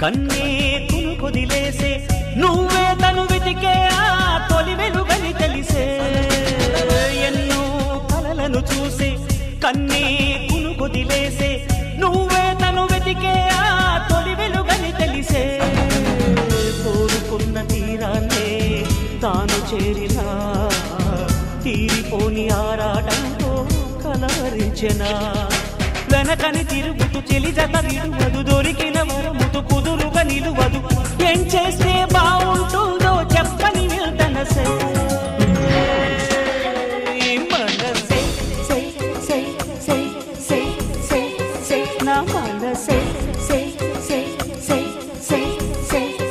కన్నే తును కొదిలేసే నువ్వే తను వెతికే ఆ తొలి వెలుగని తెలిసే. ఎన్నో కలలను చూసే కన్నే కును కొదిలేసే నువ్వే తను వెతికే ఆ తొలి వెలుగని తెలిసే. కోరుకున్న తీరాన్నే తాను చేరినా తీరిపోని ఆరాటంతో కలవరించెనా. వెనకని తిరుగుతూ చెలి జత విడువదు say.